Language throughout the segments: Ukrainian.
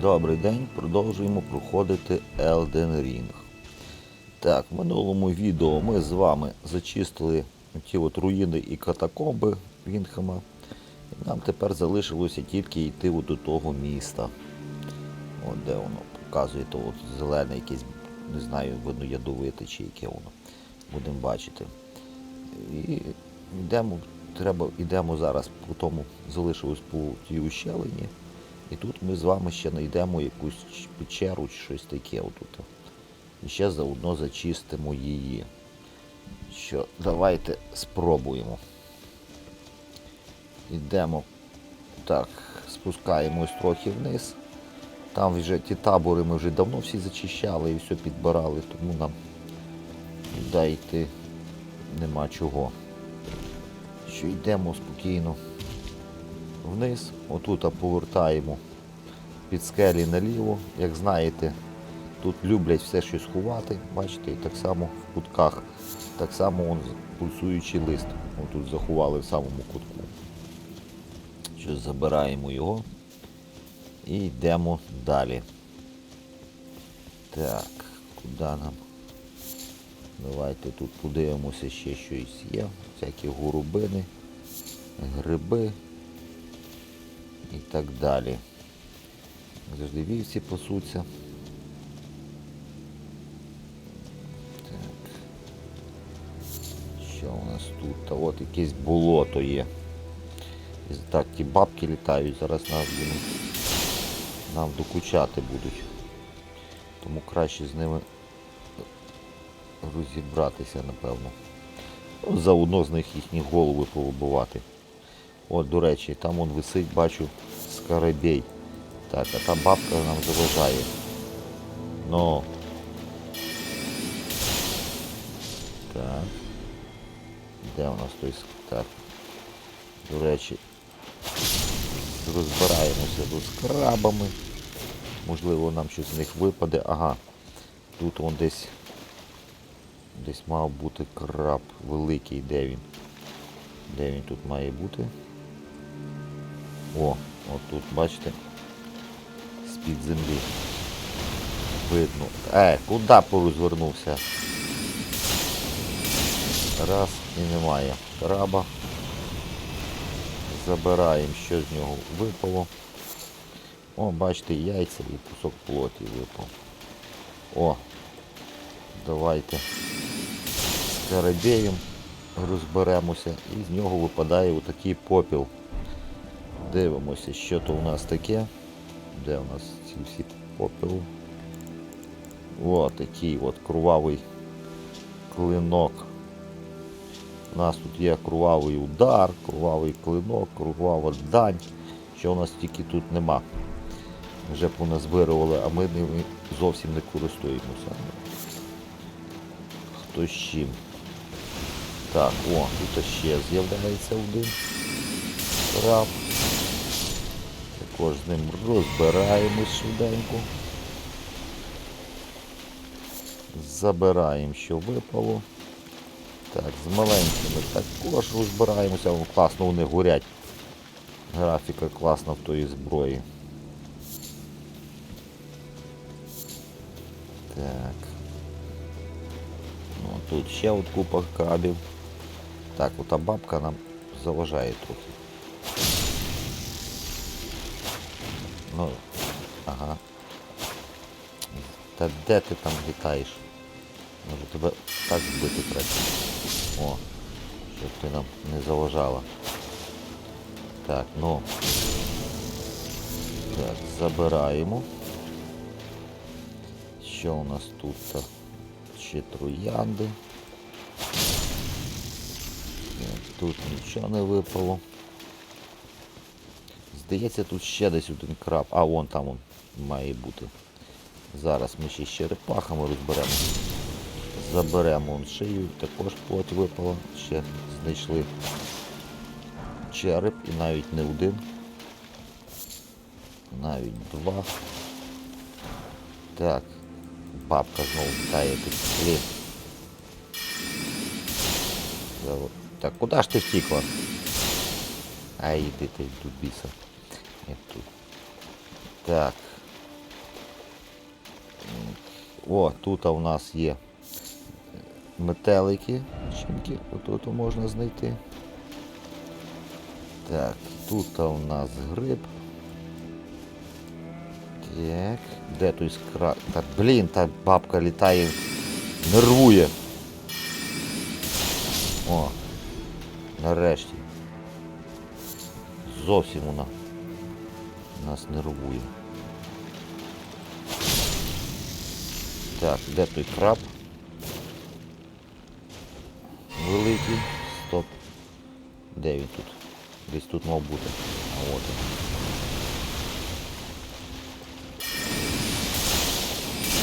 Добрий день, продовжуємо проходити Elden Ring. Так, в минулому відео ми з вами зачистили ті от руїни і катакомби Вінхема. І нам тепер залишилося тільки йти от до того міста. От де воно показує, то от зелене якесь, не знаю, видно ядовите чи яке воно. Будемо бачити. І йдемо, треба, йдемо зараз по тому, залишилось по тій ущелині. І тут ми з вами ще знайдемо якусь печеру чи щось таке отут. І ще заодно зачистимо її. Що, давайте спробуємо. Йдемо. Так, спускаємось трохи вниз. Там вже ті табори ми вже давно всі зачищали і все підбирали, тому нам туди йти нема чого. Що йдемо спокійно вниз, отут повертаємо під скелі наліво. Як знаєте, тут люблять все щось ховати, бачите, і так само в кутках. Так само он пульсуючий лист. Отут заховали в самому кутку. Щось забираємо його і йдемо далі. Так, куди нам? Давайте тут подивимося ще щось є. Всякі горобини, гриби і так далі. Завжди вівці пасуться. Так. Що у нас тут? Та от якесь болото є. Так, ті бабки літають, зараз нас будуть, нам докучати будуть. Тому краще з ними розібратися, напевно. Ну, заодно з них їхні голови повибивати. От, до речі, там он висить, бачу, скарабей. Так, а та бабка нам заважає. Ну. Так. Де у нас той Так. До речі, розбираємося тут з крабами. Можливо, нам щось з них випаде. Ага. Тут он десь. Десь мав бути краб великий, де він? Де він тут має бути? О, от тут, бачите? З-під землі. Видно. Е, куди порозвернувся? Раз і немає краба. Забираємо, що з нього випало. О, бачите, яйця і кусок плоті випав. О, давайте з розберемося і з нього випадає отакий попіл. Дивимося, що то у нас таке. Де у нас ці всі попіл? О, такий от кровавий клинок. У нас тут є кровавий удар, кровавий клинок, кровава дань. Що у нас тільки тут нема. Вже поназбирували, а ми ними зовсім не користуємося. Хто з чим. Так, о, тут ще з'являється один краб. Також з ним розбираємось швиденько. Забираємо, що випало. Так, з маленькими також розбираємося. Класно вони горять. Графіка класна в тої зброї. Так. Ну, тут ще от купа крабів. Так, ота бабка нам заважає трохи. Ну, ага. Та де ти там літаєш? Може тебе так збити треба. О, щоб ти нам не заважала. Так, ну. Так, забираємо. Що у нас тут? -то? Ще троянди. Тут нічого не випало. Здається, тут ще десь один краб. А, вон там он має бути. Зараз ми ще з черепахами розберемо. Заберемо он шию, також плоть випала. Ще знайшли череп і навіть не один. Навіть два. Так. Бабка знову літає тут. Блін. Так, куди ж ти втікла? А йди ти біса. Як тут. Так. О, тут у нас є метелики, чинки, отут можна знайти. Так, тут у нас гриб. Так, де той скра... Та блін, та бабка літає, нервує. О, нарешті. Зовсім вона нас нервує. Так, де той краб? Великий. Стоп. Де він тут? Десь тут мав бути. А от він.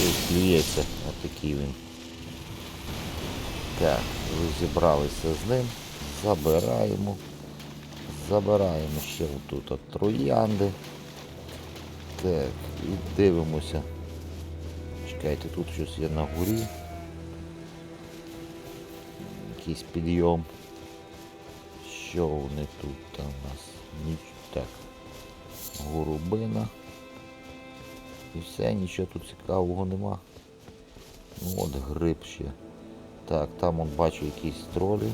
Десь клюється. Отакий він. Так, розібралися з ним. Забираємо. Забираємо ще отут от троянди. Так, і дивимося. Чекайте, тут щось є на горі. Якийсь підйом. Що вони тут у нас? Ніч... Так. Голубина. І все, нічого тут цікавого нема. Ну от гриб ще. Так, там он бачу якісь тролі.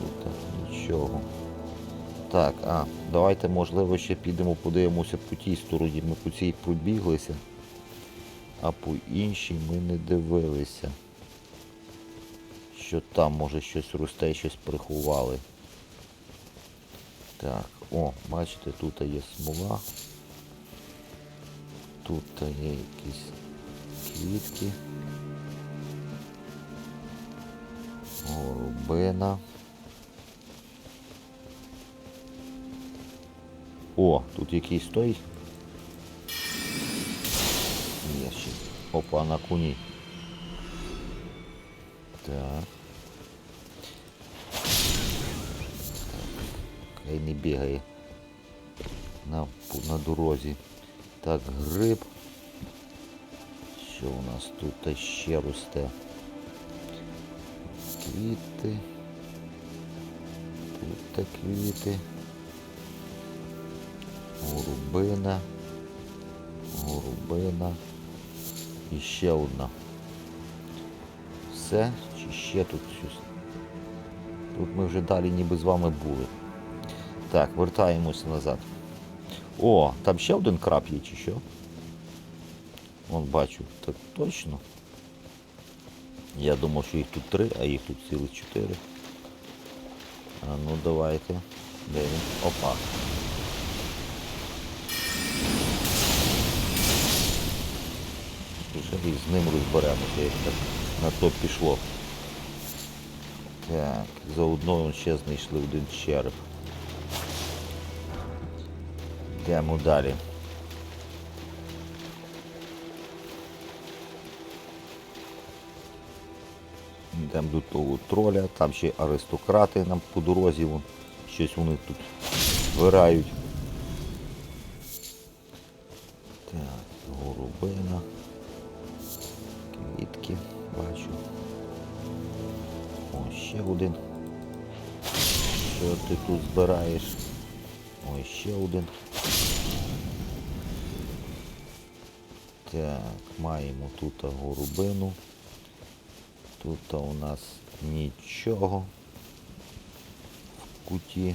Тут так, нічого. Так, а, давайте можливо ще підемо подивимося по тій стороні. Ми по цій пробіглися, а по іншій ми не дивилися. Що там може щось росте, щось приховали. Так, о, бачите, тут є смола. Тут є якісь квітки. Голубина. О, тут якийсь той. Є. Опа, на коні. Так. Хай не бігає на, на дорозі. Так, гриб. Що у нас тут ще росте? Квіти. Тут квіти. Голубина. Голубина. І ще одна. Все? Чи ще тут щось? Тут ми вже далі ніби з вами були. Так, вертаємося назад. О, там ще один краб є чи що? Вон бачу, так точно. Я думав, що їх тут три, а їх тут цілих чотири. А ну давайте. Де він? Опа. Вже і з ним розберемося, як так на то пішло. Так, заодно ще знайшли один череп. Йдемо далі. Йдемо до того троля, там ще аристократи нам по дорозі, вон, щось вони тут вирають. Так, голубина. Квітки бачу. О, ще один. Що ти тут збираєш? Ой, ще один. Так, маємо тут голубину. Тут у нас нічого в куті.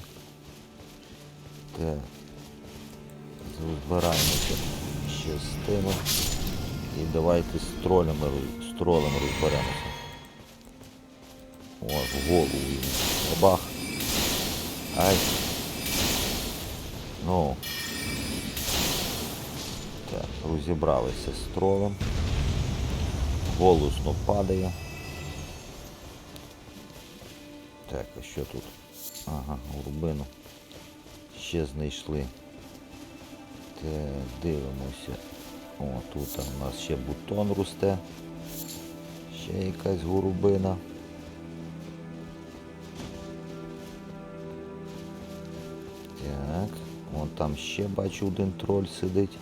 Так. Збираємося ще з тими. І давайте з тролями, з тролем розберемося. О, в голову йому. Бабах. Ай. Ну. Так, розібралися з тролем. Голосно падає. Так, а що тут? Ага, голубину. Ще знайшли. Так, дивимося. О, тут у нас ще бутон росте. Ще якась голубина. Так, вон там ще бачу один троль сидить.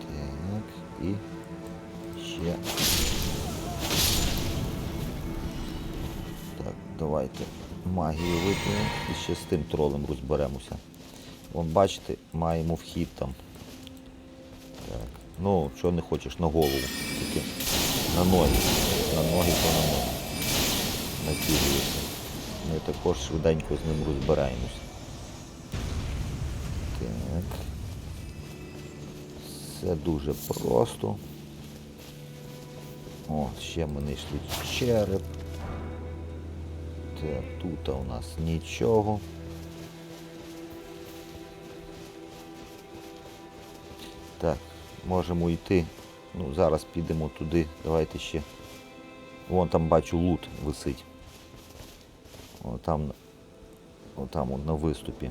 Так, і ще. Так, давайте магію вип'ємо і ще з тим тролем розберемося. Вон бачите, маємо вхід там. Ну, що не хочеш на голову. Тільки на ноги. На ноги то на ноги. Накидується. Ми також швиденько з ним розбираємось. Так. Все дуже просто. О, ще ми знайшли череп. Так, тут у нас нічого. Так, можемо йти. Ну, зараз підемо туди. Давайте ще. Вон там бачу лут висить. О, там, о, на виступі.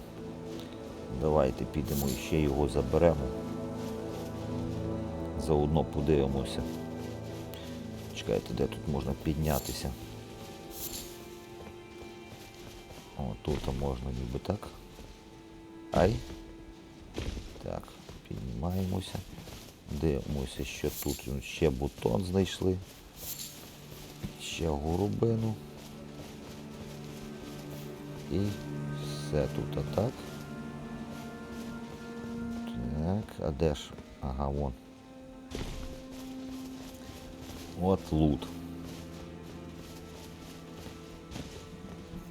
Давайте підемо і ще його заберемо. Заодно подивимося. Чекайте, де тут можна піднятися. О, тут можна ніби так. Ай. Так, піднімаємося. Дивимося, що тут ще бутон знайшли. Ще горобину. І все тут атак. Так, а де ж? Ага, вон. От лут.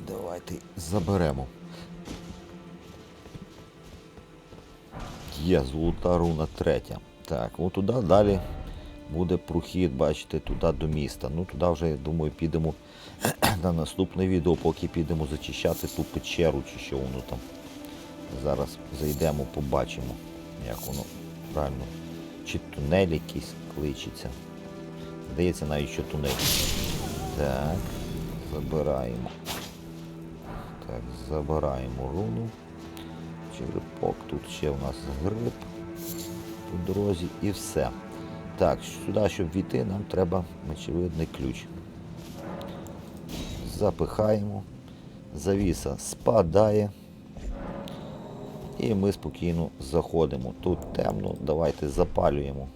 Давайте заберемо. Є золота руна третя. Так, от туди далі буде прохід, бачите, туди до міста. Ну туди вже, я думаю, підемо на наступне відео, поки підемо зачищати ту печеру чи що воно там. Зараз зайдемо, побачимо, як воно правильно. Чи тунель якийсь кличеться. Здається, навіть що тунель. Так, забираємо. Так, забираємо руну. Черепок, тут ще у нас гриб по дорозі і все. Так, сюди, щоб війти, нам треба очевидний ключ. Запихаємо. Завіса спадає. І ми спокійно заходимо. Тут темно, давайте запалюємо.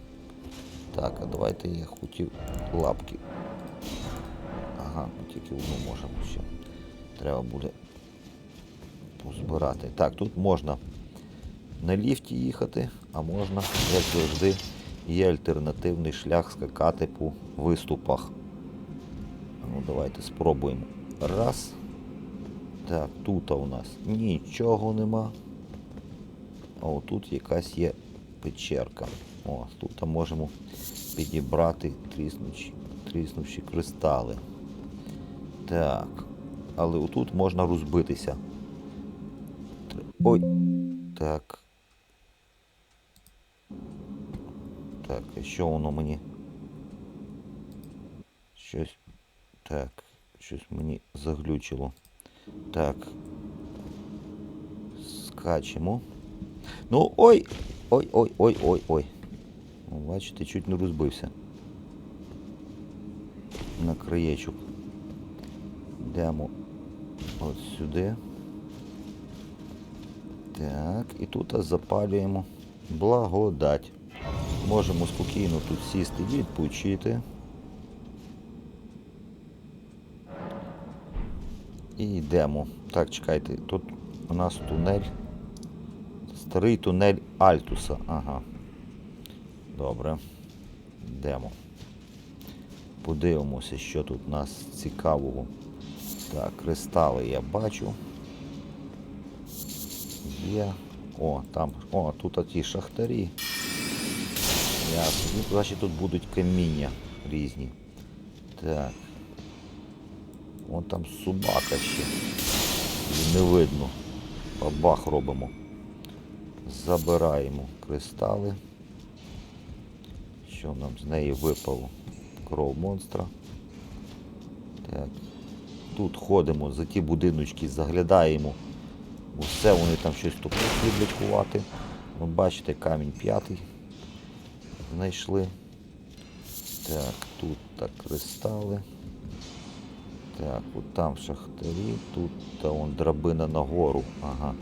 Так, а давайте я хотів лапки. Ага, тільки одну можемо ще. Треба буде позбирати. Так, тут можна на ліфті їхати, а можна, як завжди, є альтернативний шлях скакати по виступах. Ну, давайте спробуємо. Раз. Так, тут у нас нічого нема. А отут якась є печерка. О, тут можемо підібрати тріснучі, тріснувші кристали. Так. Але отут можна розбитися. Ой. Так. Так, що воно мені? Щось. Так, щось мені заглючило. Так. Скачемо. Ну, ой! Ой, ой, ой, ой, ой. Ну, Бачите, чуть не розбився. На краєчок. Йдемо от сюди. Так, і тут запалюємо благодать. Можемо спокійно тут сісти, відпочити. І йдемо. Так, чекайте, тут у нас тунель. Старий тунель Альтуса. Ага. Добре. Йдемо. Подивимося, що тут у нас цікавого. Так, кристали я бачу. Є. О, там. О, тут ті шахтарі. Ясно. Ну, значить тут будуть каміння різні. Так. Вон там собака ще. Не видно. Бабах робимо. Забираємо кристали. Що нам з неї випало? Кров монстра. Так. Тут ходимо за ті будиночки, заглядаємо. Усе вони там щось тут люблять ховати. Ви бачите, камінь п'ятий знайшли. Так, тут так кристали. Так, от там шахтарі, тут та вон драбина нагору. Ага.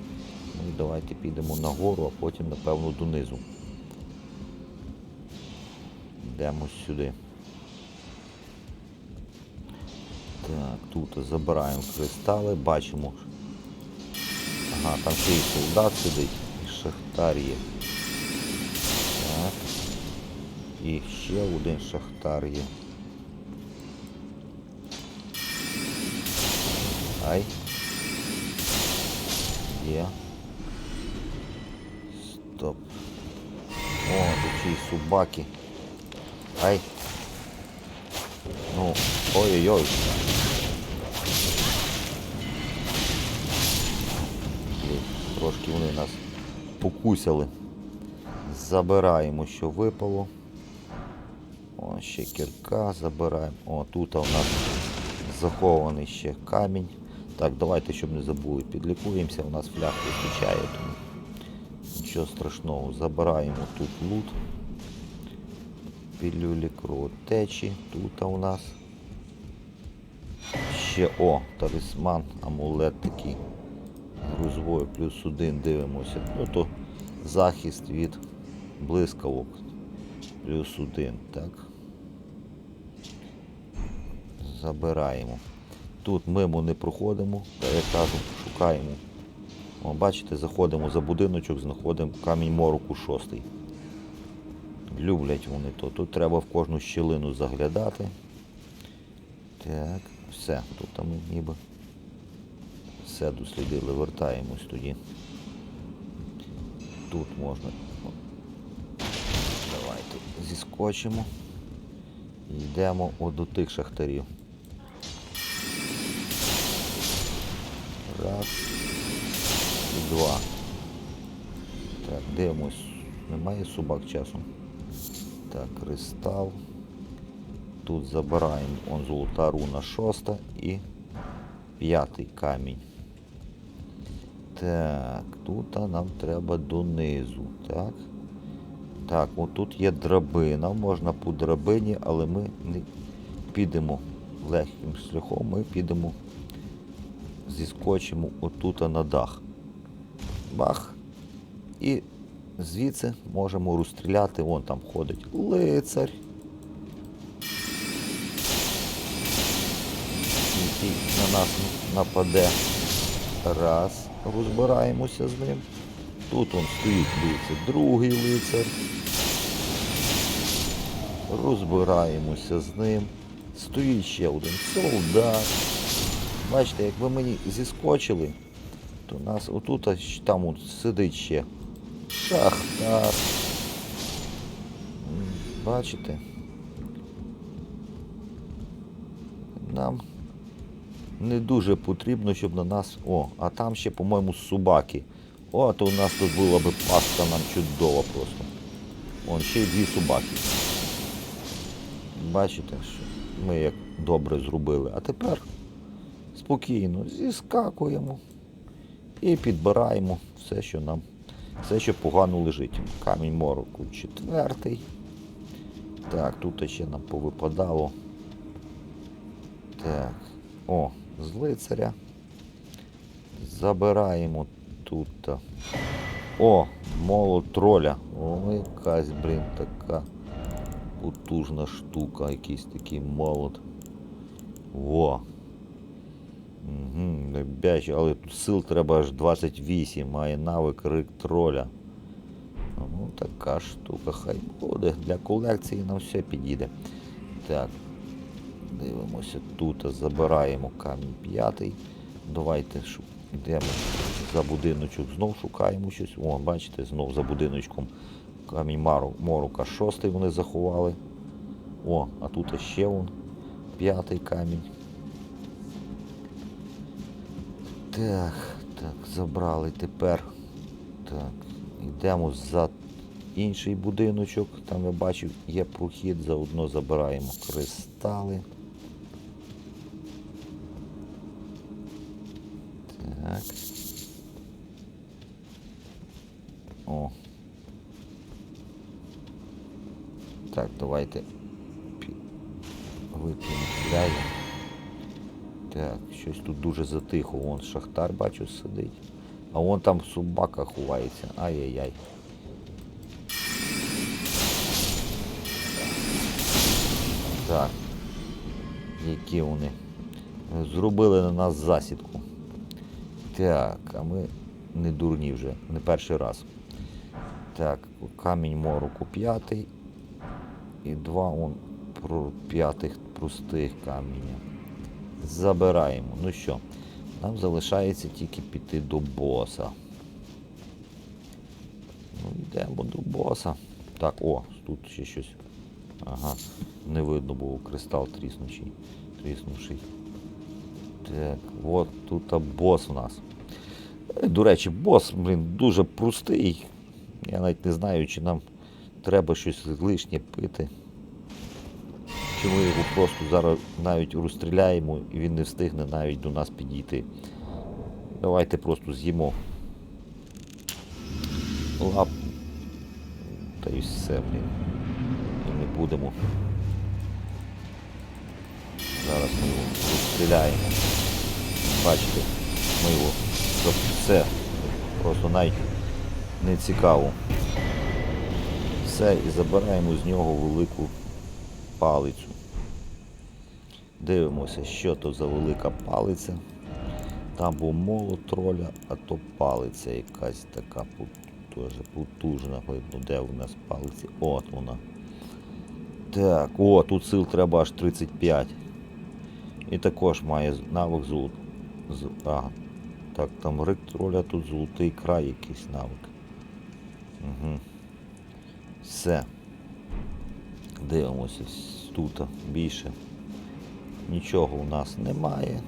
Ну і давайте підемо нагору, а потім, напевно, донизу. Йдемо сюди. Так, тут забираємо кристали, бачимо. Ага, там ще й солдат сидить, і шахтар є. І ще один шахтар є. Ай. Є. Стоп. О, тут й собаки. Ай. Ну, ой-ой-ой. Трошки вони нас покусяли. Забираємо, що випало. Ще кірка забираємо. О, тут у нас захований ще камінь. Так, давайте, щоб не забули, підлікуємося, у нас фляг вистачає, тому нічого страшного. Забираємо тут лут. Пілюлі кровотечі. Тут у нас. Ще о, талісман, амулет такий. Грузовою плюс один дивимося. Ну то захист від блискавок. Плюс один, так. Забираємо. Тут мимо не проходимо, та я кажу, шукаємо. О, бачите, заходимо за будиночок, знаходимо камінь мороку шостий. Люблять вони то. Тут треба в кожну щілину заглядати. Так, все, тут там ніби все дослідили, вертаємось тоді. Тут можна. Давайте зіскочимо. Йдемо до тих шахтарів. Раз. І два. Так, дивимось. Немає собак часом. Так, кристал. Тут забираємо он золота руна шоста і п'ятий камінь. Так, тут нам треба донизу. Так. Так, от тут є драбина, можна по драбині, але ми не підемо легким шляхом, ми підемо, зіскочимо отут на дах. Бах. І звідси можемо розстріляти, вон там ходить лицар. Який на нас нападе. Раз, розбираємося з ним. Тут он стоїть лицар, другий лицар. Розбираємося з ним. Стоїть ще один солдат. Бачите, як ви мені зіскочили, то нас отут там от сидить ще шахтар. Бачите? Нам не дуже потрібно, щоб на нас. О, а там ще, по-моєму, собаки. О, то у нас тут була би паста нам чудова просто. Вон, ще й дві собаки. Бачите, що ми як добре зробили. А тепер спокійно зіскакуємо і підбираємо все, що нам, все, що погано лежить. Камінь мороку четвертий. Так, тут ще нам повипадало. Так. О, з лицаря. Забираємо тут. О, молот троля. О, якась, блін, така потужна штука, якийсь такий молот. Во. Угу, але тут сил треба аж 28, має навик рик троля. Ну, така штука, хай буде. Для колекції нам все підійде. Так, дивимося тут, забираємо камінь п'ятий. Давайте йдемо за будиночок, знов шукаємо щось. О, бачите, знов за будиночком камінь мару, морука шостий вони заховали. О, а тут ще вон п'ятий камінь. Так, так, забрали тепер. Так, йдемо за інший будиночок. Там я бачив, є прохід, заодно забираємо кристали. Так. О. Так, давайте вип'ємо. Так, щось тут дуже затихо. Вон шахтар, бачу, сидить. А вон там собака ховається. Ай-яй-яй. Так. Які вони? Зробили на нас засідку. Так, а ми не дурні вже, не перший раз. Так, камінь мороку п'ятий. і два он п'ятих простих каміння. Забираємо. Ну що, нам залишається тільки піти до боса. Ну, йдемо до боса. Так, о, тут ще щось. Ага, не видно було кристал тріснучий. Тріснувший. Так, от тут бос у нас. Е, До речі, бос, блін, дуже простий. Я навіть не знаю, чи нам треба щось лишнє пити. Чи ми його просто зараз навіть розстріляємо і він не встигне навіть до нас підійти. Давайте просто з'їмо. Лап. Та й все, блін. І не будемо. Зараз ми його розстріляємо. Бачите, ми його все. Просто навіть не цікаво. Все, і забираємо з нього велику палицю. Дивимося, що то за велика палиця. Там був молот троля, а то палиця якась така потужна. Видно, де у нас палиці. От вона. Так, о, тут сил треба аж 35. І також має навик золот. А, так, там рик троля, тут золотий край якийсь навик. Угу. Все. Дивимося тут більше. Нічого у нас немає.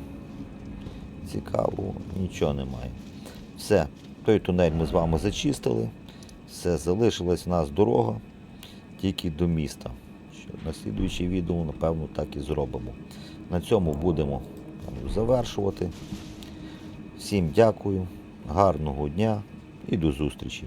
Цікавого, нічого немає. Все, той тунель ми з вами зачистили. Все, залишилась в нас дорога тільки до міста. Що на слідуючій відео, напевно, так і зробимо. На цьому будемо завершувати. Всім дякую, гарного дня і до зустрічі!